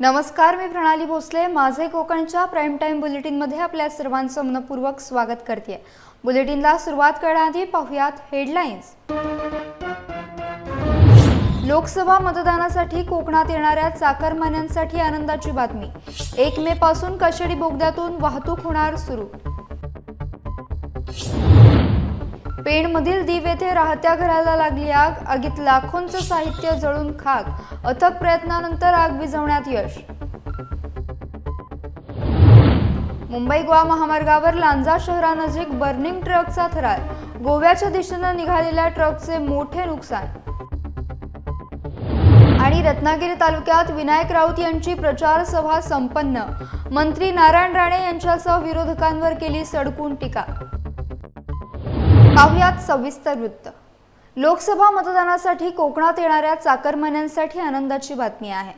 नमस्कार मी प्रणाली भोसले. माझे कोकणच्या प्राईम टाईम बुलेटिनमध्ये आपल्या सर्वांचं मनपूर्वक स्वागत करते बुलेटिनला सुरुवात करण्याआधी पाहुयात हेडलाईन्स लोकसभा मतदानासाठी कोकणात येणाऱ्या चाकरमान्यांसाठी आनंदाची बातमी. एक मे पासून कशेडी बोगद्यातून वाहतूक होणार सुरू. पेणमधील दीव येथे राहत्या घराला लागली आग. आगीत लाखोंचं साहित्य जळून खाक. अथक प्रयत्नानंतर आग विझवण्यात यश. मुंबई गोवा महामार्गावर लांजा शहरानजीक बर्निंग ट्रकचा थरार. गोव्याच्या दिशेनं निघालेल्या ट्रकचे मोठे नुकसान. आणि रत्नागिरी तालुक्यात विनायक राऊत यांची प्रचार सभा संपन्न. मंत्री नारायण राणे यांच्यासह विरोधकांवर केली सडकून टीका. पाहुयात सविस्तर वृत्त. लोकसभा मतदानासाठी कोकणात येणाऱ्या चाकरमान्यांसाठी आनंदाची बातमी आहे.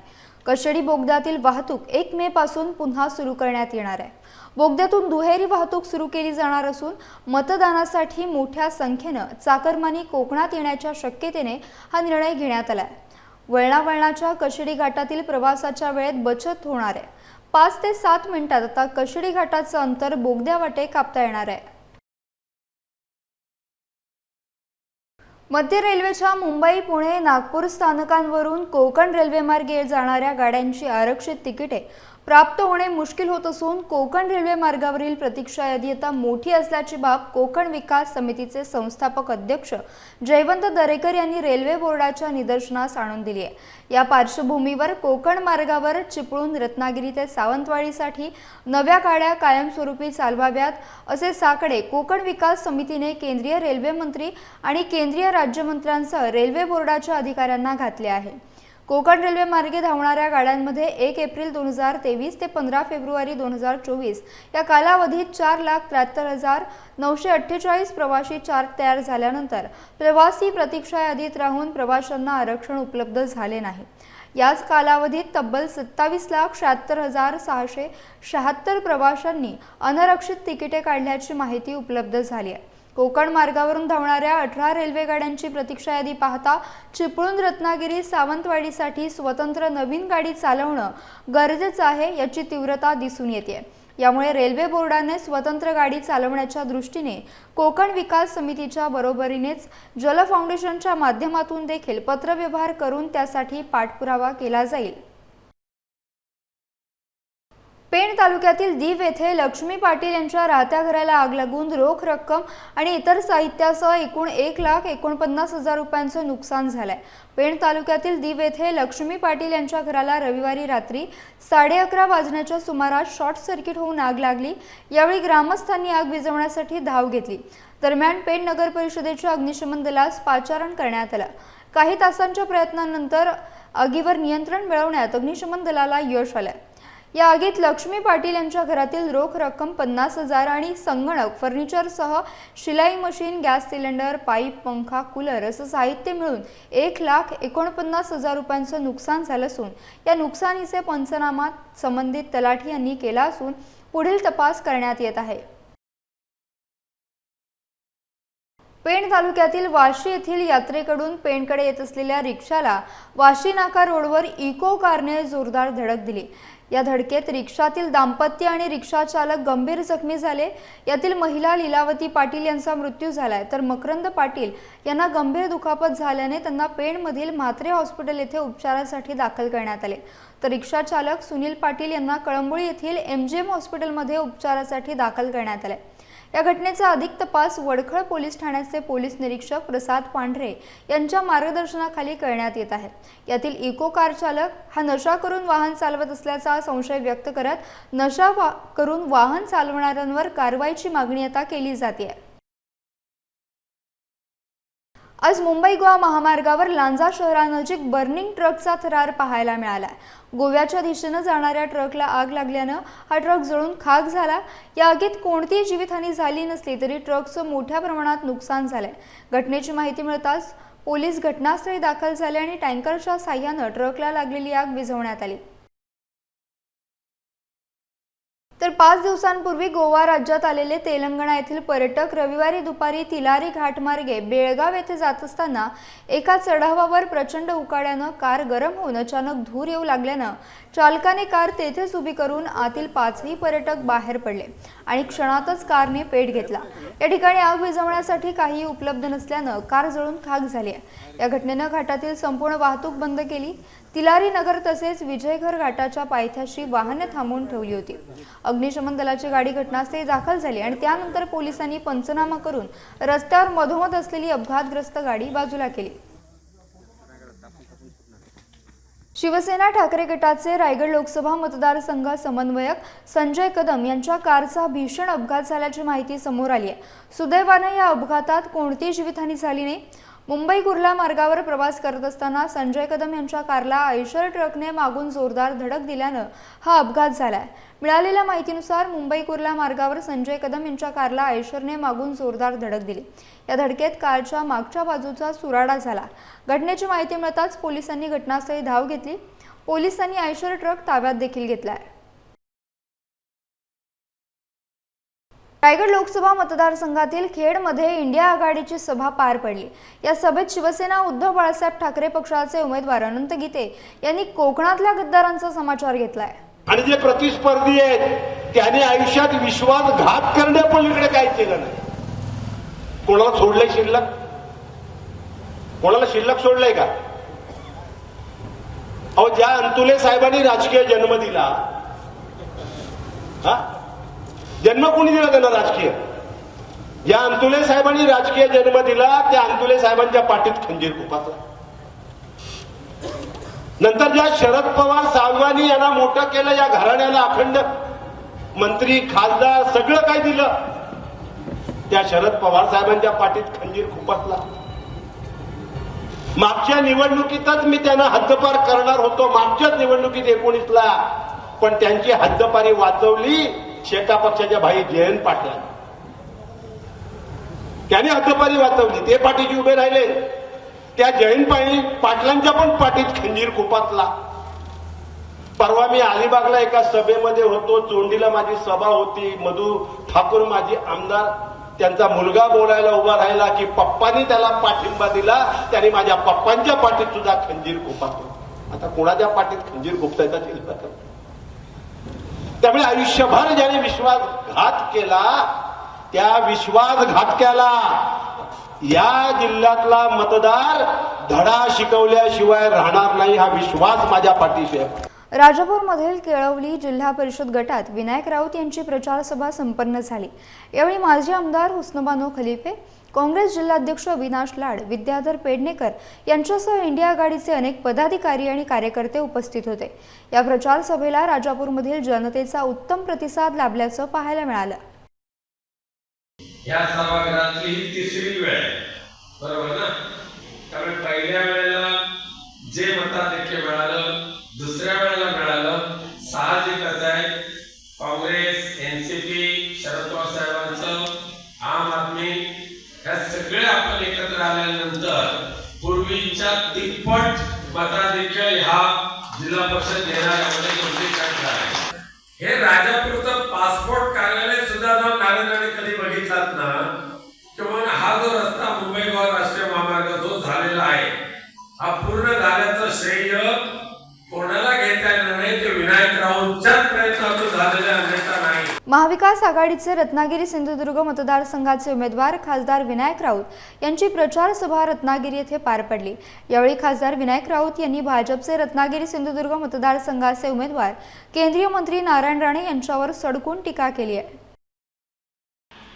कशेडी बोगद्यातील वाहतूक एक मे पासून पुन्हा सुरू करण्यात येणार आहे. बोगद्यातून दुहेरी वाहतूक सुरू केली जाणार असून मतदानासाठी मोठ्या संख्येनं चाकरमानी कोकणात येण्याच्या शक्यतेने हा निर्णय घेण्यात आलाय. वळणावळणाच्या कशेडी घाटातील प्रवासाच्या वेळेत बचत होणार आहे. पाच ते सात मिनिटात आता कशेडी घाटाचं अंतर बोगद्यावाटे कापता येणार आहे. मध्य रेल्वेच्या मुंबई पुणे नागपूर स्थानकांवरून कोकण रेल्वेमार्गे जाणाऱ्या गाड्यांची आरक्षित तिकिटे प्राप्त होणे मुश्किल होत असून कोकण रेल्वे मार्गावरील प्रतीक्षा यादी आता मोठी असल्याची बाब कोकण विकास समितीचे संस्थापक अध्यक्ष जयवंत दरेकर यांनी रेल्वे बोर्डाच्या निदर्शनास आणून दिली आहे. या पार्श्वभूमीवर कोकण मार्गावर चिपळूण रत्नागिरी ते सावंतवाडीसाठी नव्या गाड्या कायमस्वरूपी चालवाव्यात असे साकडे कोकण विकास समितीने केंद्रीय रेल्वे मंत्री आणि केंद्रीय राज्यमंत्र्यांसह रेल्वे बोर्डाच्या अधिकाऱ्यांना घातले आहे. कोकण रेल्वे मार्गे धावणाऱ्या गाड्यांमध्ये एक एप्रिल दोन हजार तेवीस ते पंधरा फेब्रुवारी दोन हजार चोवीस या कालावधीत चार लाख त्र्याहत्तर हजार नऊशे अठ्ठेचाळीस प्रवासी चार्ट तयार झाल्यानंतर प्रवासी प्रतीक्षा यादीत राहून प्रवाशांना आरक्षण उपलब्ध झाले नाही. याच कालावधीत तब्बल सत्तावीस लाख शहात्तर हजार सहाशे शहात्तर प्रवाशांनी अनरक्षित तिकिटे काढल्याची माहिती उपलब्ध झाली आहे. कोकण मार्गावरून धावणाऱ्या अठरा रेल्वे गाड्यांची प्रतीक्षा यादी पाहता चिपळूण रत्नागिरी सावंतवाडीसाठी स्वतंत्र नवीन गाडी चालवणं गरजेचं आहे याची तीव्रता दिसून येते यामुळे रेल्वे बोर्डाने स्वतंत्र गाडी चालवण्याच्या दृष्टीने कोकण विकास समितीच्या बरोबरीनेच जल फाउंडेशनच्या माध्यमातून देखील पत्रव्यवहार करून त्यासाठी पाठपुरावा केला जाईल. पेण तालुक्यातील दीव येथे लक्ष्मी पाटील यांच्या राहत्या घराला आग लागून रोख रक्कम आणि इतर साहित्यासह एकूण एक लाख एकोणपन्नास हजार रुपयांचं नुकसान झालंय. पेण तालुक्यातील दीव येथे लक्ष्मी पाटील यांच्या घराला रविवारी रात्री साडे अकरा वाजण्याच्या सुमारास शॉर्ट सर्किट होऊन आग लागली. यावेळी ग्रामस्थांनी आग विझवण्यासाठी धाव घेतली. दरम्यान पेण नगर परिषदेच्या अग्निशमन दलास पाचारण करण्यात आलं. काही तासांच्या प्रयत्नानंतर आगीवर नियंत्रण मिळवण्यात अग्निशमन दलाला यश आलं या आगीत लक्ष्मी पाटील यांच्या घरातील रोख रक्कम पन्नास हजार आणि संगणक फर्निचरसह शिलाई मशीन गॅस सिलेंडर पाईप पंखा कूलर असं साहित्य मिळून एक लाख एकोणपन्नास हजार रुपयांचं नुकसान झालं असून या नुकसानीचे पंचनामा संबंधित तलाठी यांनी केला असून पुढील तपास करण्यात येत आहे. पेण तालुक्यातील वाशी येथील यात्रेकडून पेणकडे येत असलेल्या रिक्षाला वाशी नाका रोडवर इको कारने जोरदार धडक दिली. या धडकेत रिक्षातील दाम्पत्य आणि रिक्षा चालक गंभीर जखमी झाले. यातील महिला लीलावती पाटील यांचा मृत्यू झालाय. तर मकरंद पाटील यांना गंभीर दुखापत झाल्याने त्यांना पेणमधील म्हात्रे हॉस्पिटल येथे उपचारासाठी दाखल करण्यात आले. तर रिक्षा चालक सुनील पाटील यांना कळंबोळी येथील एमजीएम हॉस्पिटलमध्ये उपचारासाठी दाखल करण्यात आले. या घटनेचा अधिक तपास वडखळ पोलीस ठाण्याचे पोलीस निरीक्षक प्रसाद पांढरे यांच्या मार्गदर्शनाखाली करण्यात येत आहे. यातील इको कार चालक हा नशा करून वाहन चालवत असल्याचा संशय व्यक्त करत नशा वा करून वाहन चालवणाऱ्यांवर कारवाईची मागणी आता केली जाते आज मुंबई गोवा महामार्गावर लांजा शहरानजीक बर्निंग ट्रकचा थरार पाहायला मिळाला. गोव्याच्या दिशेनं जाणाऱ्या ट्रकला आग लागल्यानं हा ट्रक जळून खाक झाला. या आगीत कोणतीही जीवितहानी झाली नसली तरी ट्रकचं मोठ्या प्रमाणात नुकसान झालंय. घटनेची माहिती मिळताच पोलीस घटनास्थळी दाखल झाले आणि टँकरच्या साह्यानं ट्रकला लागलेली आग विझवण्यात आली. पाच दिवसांपूर्वी गोवा राज्यात आलेले तेलंगणा येथील पर्यटक रविवारी दुपारी तिलारी घाटमार्गे बेळगाव येथे जात असताना एका चढावावर प्रचंड उकाड्यानं कार गरम होऊन अचानक धूर येऊ लागल्यानं चालकाने कार तेथेच उभी करून आतील पाचही पर्यटक बाहेर पडले आणि क्षणातच कारने पेट घेतला. या ठिकाणी आग विझवण्यासाठी काहीही उपलब्ध नसल्यानं कार जळून खाक झाली आहे. या घटनेनं घाटातील संपूर्ण वाहतूक बंद केली. तिलारी नगर तसेच विजयघर घाटाच्या पायथ्याशी वाहनं थांबवून ठेवली होती. अग्निशमन दलाची गाडी घटनास्थळी दाखल झाली आणि त्यानंतर पोलिसांनी पंचनामा करून रस्त्यावर मधोमध असलेली अपघातग्रस्त गाडी बाजूला केली. शिवसेना ठाकरे गटाचे रायगड लोकसभा मतदारसंघ समन्वयक संजय कदम यांच्या कारचा भीषण अपघात झाल्याची माहिती समोर आली आहे. सुदैवाने या अपघातात कोणतीही जीवितहानी झाली नाही. मुंबई कुर्ला मार्गावर प्रवास करत असताना संजय कदम यांच्या कारला आयशर ट्रकने मागून जोरदार धडक दिल्यानं हा अपघात झालाय. मिळालेल्या माहितीनुसार मुंबई कुर्ला मार्गावर संजय कदम यांच्या कारला आयशरने मागून जोरदार धडक दिली. या धडकेत कारच्या मागच्या बाजूचा सुराडा झाला. घटनेची माहिती मिळताच पोलिसांनी घटनास्थळी धाव घेतली. पोलिसांनी आयशर ट्रक ताब्यात देखील घेतला आहे रायगड लोकसभा मतदारसंघातील खेडमध्ये इंडिया आघाडीची सभा पार पडली. या सभेत शिवसेना उद्धव बाळासाहेब ठाकरे पक्षाचे उमेदवार अनंत गीते यांनी कोकणातल्या गद्दारांचा समाचार घेतलाय. आणि जे प्रतिस्पर्धी आहेत त्याने आयुष्यात विश्वासघात करण्यापलीकडे काय केलं नाही. कोणाला सोडलंय शिल्लक? कोणाला शिल्लक सोडलंय का? अहो ज्या अंतुले साहेबांनी राजकीय जन्म दिला हा जन्म कोणी दिला त्यांना राजकीय? ज्या अंतुले साहेबांनी राजकीय जन्म दिला त्या अंतुले साहेबांच्या पाठीत खंजीर खुपासला नंतर ज्या शरद पवार साहेबांनी यांना मोठं केलं या घराण्याला अखंड मंत्री खासदार सगळं काय दिलं त्या शरद पवार साहेबांच्या पाठीत खंजीर खुपसला. मागच्या निवडणुकीतच मी त्यांना हद्दपार करणार होतो. मागच्याच निवडणुकीत एकोणीसला पण त्यांची हद्दपारी वाचवली. शेका पक्षाच्या भाई जयंत पाटला त्याने हद्दपारी वाचवली. ते पाठीशी उभे राहिले. त्या जयंत पाटील पाटलांच्या पण पाठीत खंजीर खुपातला. परवा मी अलिबागला एका सभेमध्ये होतो. चोंडीला माझी सभा होती. मधू ठाकूर माझी आमदार. त्यांचा मुलगा बोलायला उभा राहिला की पप्पानी त्याला पाठिंबा दिला. त्याने माझ्या पप्पांच्या पाठीत सुद्धा खंजीर खुपातो आता कोणाच्या पाठीत खंजीर खुपतायचा चिंता त्यामुळे आयुष्यभर ज्याने विश्वासघात केला त्या विश्वासघातक्याला या जिल्ह्यातला मतदार धडा शिकवल्याशिवाय राहणार नाही हा विश्वास माझ्या पाठीशी आहे. राजापूरमधील केळवली जिल्हा परिषद गटात विनायक राऊत यांची प्रचारसभा संपन्न झाली. यावेळी माजी आमदार हुस्नबानो खलिफे काँग्रेस जिल्हाध्यक्ष अविनाश लाड विद्याधर पेडणेकर यांच्यासह इंडिया आघाडीचे अनेक पदाधिकारी आणि कार्यकर्ते उपस्थित होते. या प्रचार सभेला राजापूरमधील जनतेचा उत्तम प्रतिसाद लाभल्याचं पाहायला मिळालं. या सभागृहातली तिसरी वेळ बरोबर ना? दुसऱ्या वेळेला मिळालं साहजिकच आहे. काँग्रेस एनसीपी शरद पवार साहेबांचं आम आदमी ह्या सगळे आपण एकत्र आल्यानंतर पूर्वीच्या तिप्पट मताधिक्य ह्या जिल्हा परिषद देणाऱ्यामध्ये कोणती शंका आहे हे राजापूरचं पासपोर्ट कार्यालय सुद्धा जर नारायणाने कधी बघितलात ना किंवा हा जो रस्ता मुंबई गोवा राष्ट्रीय महामार्ग जो झालेला आहे हा पूर्ण झाल्याचं श्रेय कोणाला घेता येणार नाही ते अन्यथा नाही. महाविकास आघाडीचे रत्नागिरी सिंधुदुर्ग मतदारसंघाचे उमेदवार खासदार विनायक राऊत यांची प्रचार सभा रत्नागिरी येथे पार पडली. यावेळी खासदार विनायक राऊत यांनी भाजपचे रत्नागिरी सिंधुदुर्ग मतदारसंघाचे उमेदवार केंद्रीय मंत्री नारायण राणे यांच्यावर सडकून टीका केली आहे.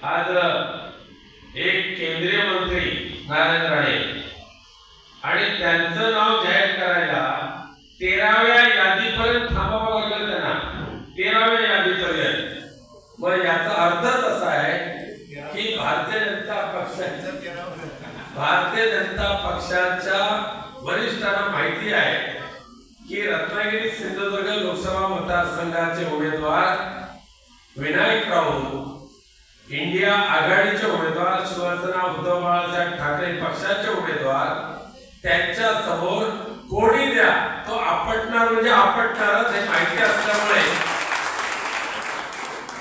आज एक केंद्रीय मंत्री नारायण राणे आणि त्यांचं नाव जाहीर करायला तेराव्या यादीपर्यंत थांबावं लागलं त्यांना तेराव्या यादीपर्यंत मग याचा अर्थच असा आहे की भारतीय जनता पक्षाच्या भारतीय जनता पक्षाच्या वरिष्ठांना माहिती आहे की रत्नागिरी सिंधुदुर्ग लोकसभा मतदारसंघाचे उमेदवार विनायक राऊत इंडिया आघाडीचे उमेदवार शिवसेना उद्धव बाळासाहेब ठाकरे पक्षाचे उमेदवार त्यांच्यासमोर कोणी द्या तो आपटणार म्हणजे आपटणारच हे माहिती असल्यामुळे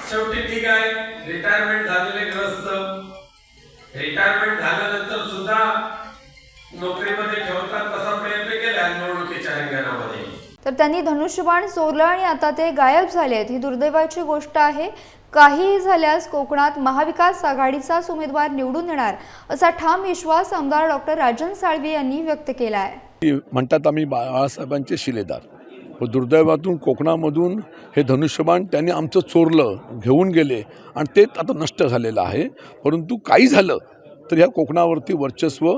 शेवटी ठीक आहे. रिटायरमेंट झालेले ग्रस्त. रिटायरमेंट झाल्यानंतर सुद्धा नोकरीमध्ये ठेवतात तसा प्रयत्न केला निवडणुकीच्या रिंगणामध्ये तर त्यांनी धनुष्यबाण चोरलं आणि आता ते गायब झालेत ही दुर्दैवाची गोष्ट आहे. काहीही झाल्यास कोकणात महाविकास आघाडीचाच उमेदवार निवडून येणार असा ठाम विश्वास आमदार डॉक्टर राजन साळवी यांनी व्यक्त केला आहे म्हणतात आम्ही बाळासाहेबांचे शिलेदार. व दुर्दैवातून कोकणामधून हे धनुष्यबाण त्यांनी आमचं चोरलं घेऊन गेले आणि ते आता नष्ट झालेलं आहे. परंतु काही झालं तर ह्या कोकणावरती वर्चस्व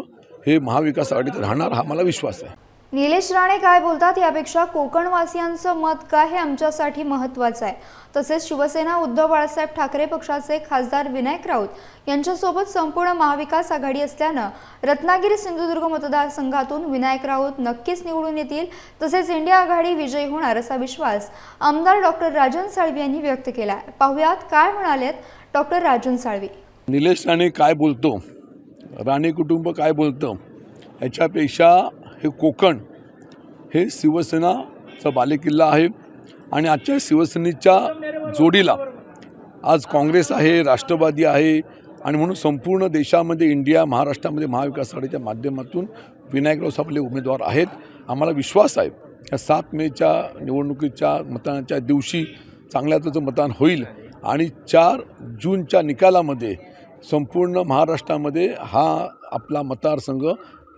हे महाविकास आघाडीत राहणार हा मला विश्वास आहे. निलेश राणे काय बोलतात यापेक्षा कोकणवासियांचं मत काय हे आमच्यासाठी महत्त्वाचं आहे. तसेच शिवसेना उद्धव बाळासाहेब ठाकरे पक्षाचे खासदार विनायक राऊत यांच्यासोबत संपूर्ण महाविकास आघाडी असल्यानं रत्नागिरी सिंधुदुर्ग मतदारसंघातून विनायक राऊत नक्कीच निवडून येतील. तसेच इंडिया आघाडी विजयी होणार असा विश्वास आमदार डॉक्टर राजन साळवी यांनी व्यक्त केला आहे. पाहुयात काय म्हणालेत डॉक्टर राजन साळवी. निलेश राणे काय बोलतो? राणे कुटुंब काय बोलतं? याच्यापेक्षा हे कोकण हे शिवसेनाचा बालेकिल्ला आहे आणि आजच्या शिवसेनेच्या जोडीला आज काँग्रेस आहे राष्ट्रवादी आहे आणि म्हणून संपूर्ण देशामध्ये इंडिया महाराष्ट्रामध्ये महाविकास आघाडीच्या माध्यमातून विनायकराव सापले उमेदवार आहेत. आम्हाला विश्वास आहे या सात मेच्या निवडणुकीच्या मतदानाच्या दिवशी चांगल्या त्याचं मतदान होईल आणि चार जूनच्या निकालामध्ये संपूर्ण महाराष्ट्रामध्ये हा आपला मतदारसंघ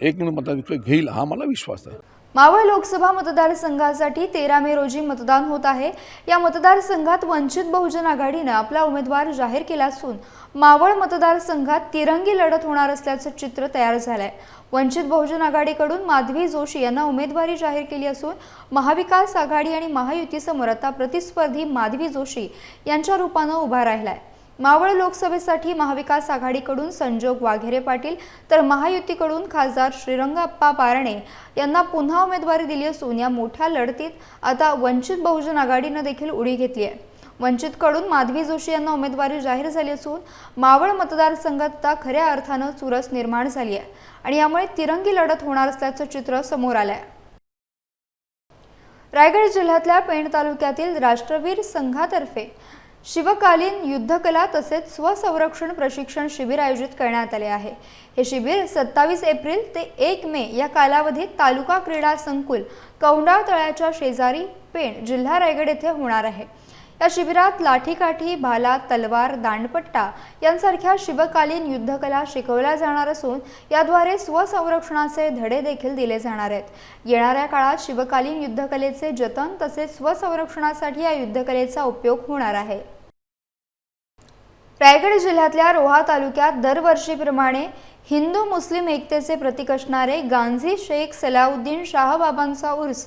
एक म्हणून मताधिक्य घेईल. हा मला विश्वास आहे. मावळ लोकसभा मतदारसंघासाठी तेरा मे रोजी मतदान होत आहे. या मतदारसंघात वंचित बहुजन आघाडीनं आपला उमेदवार जाहीर केला असून मावळ मतदारसंघात तिरंगी लढत होणार असल्याचं चित्र तयार झालंय. वंचित बहुजन आघाडीकडून माधवी जोशी यांना उमेदवारी जाहीर केली असून महाविकास आघाडी आणि महायुतीसमोर आता प्रतिस्पर्धी माधवी जोशी यांच्या रूपानं उभा राहिलाय. मावळ लोकसभेसाठी महाविकास आघाडीकडून संजोग वाघेरे पाटील तर महायुतीकडून खासदार श्रीरंगाप्पा पारणे यांना पुन्हा उमेदवारी दिली असून या मोठ्या लढतीत आता वंचित बहुजन आघाडीनं देखील उडी घेतली आहे. वंचितकडून माधवी जोशी यांना उमेदवारी जाहीर झाली असून मावळ मतदारसंघात आता खऱ्या अर्थानं चुरस निर्माण झाली आहे आणि यामुळे तिरंगी लढत होणार असल्याचं चित्र समोर आलं आहे रायगड जिल्ह्यातल्या पेण तालुक्यातील राष्ट्रवीर संघातर्फे शिवकालीन युद्धकला तसेच स्वसंरक्षण प्रशिक्षण शिबिर आयोजित करण्यात आले आहे. हे शिबिर सत्तावीस एप्रिल ते एक मे या कालावधीत तालुका क्रीडा संकुल कौंडाळ तळ्याच्या शेजारी पेण जिल्हा रायगड येथे होणार आहे. या शिबिरात लाठीकाठी भाला तलवार दांडपट्टा यांसारख्या शिवकालीन युद्धकला शिकवल्या जाणार असून याद्वारे स्वसंरक्षणाचे धडे देखील दिले जाणार आहेत. येणाऱ्या काळात शिवकालीन युद्धकलेचे जतन तसेच स्वसंरक्षणासाठी या युद्धकलेचा उपयोग होणार आहे. रायगड जिल्ह्यातल्या रोहा तालुक्यात दरवर्षीप्रमाणे हिंदू मुस्लिम एकतेचे प्रतीक असणारे गांझी शेख सलाउद्दीन शाहबाबांचा उर्स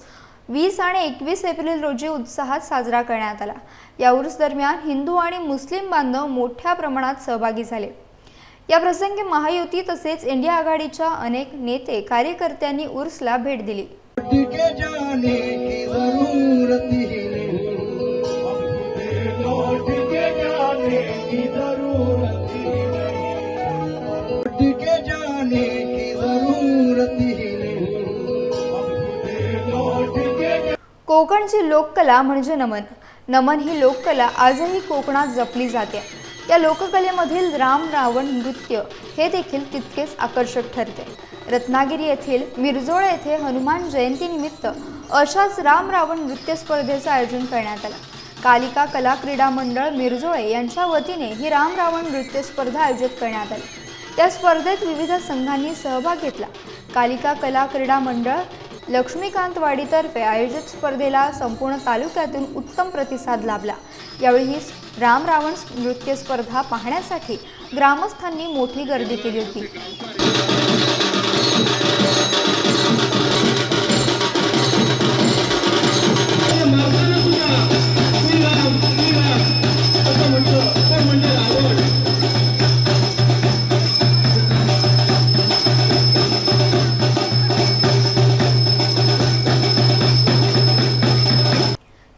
वीस आणि एकवीस एप्रिल रोजी उत्साहात साजरा करण्यात आला. या उर्स दरम्यान हिंदू आणि मुस्लिम बांधव मोठ्या प्रमाणात सहभागी झाले. या प्रसंगी महायुती तसेच इंडिया आघाडीच्या अनेक नेते कार्यकर्त्यांनी उर्सला भेट दिली. कोकणची लोककला म्हणजे नमन. नमन ही लोककला आजही कोकणात जपली जाते. या लोककलेमधील राम रावण नृत्य हे देखील तितकेच आकर्षक ठरते. रत्नागिरी येथील मिरजोळ येथे हनुमान जयंतीनिमित्त अशाच राम रावण नृत्य स्पर्धेचं आयोजन करण्यात आलं. कालिका कला क्रीडा मंडळ मिरजोळे यांच्या वतीने ही राम रावण नृत्य स्पर्धा आयोजित करण्यात आली. त्या स्पर्धेत विविध संघांनी सहभाग घेतला. कालिका कला क्रीडा मंडळ लक्ष्मीकांतवाडीतर्फे आयोजित स्पर्धेला संपूर्ण तालुक्यातून उत्तम प्रतिसाद लाभला. यावेळी ही राम रावण नृत्य स्पर्धा पाहण्यासाठी ग्रामस्थांनी मोठी गर्दी केली होती.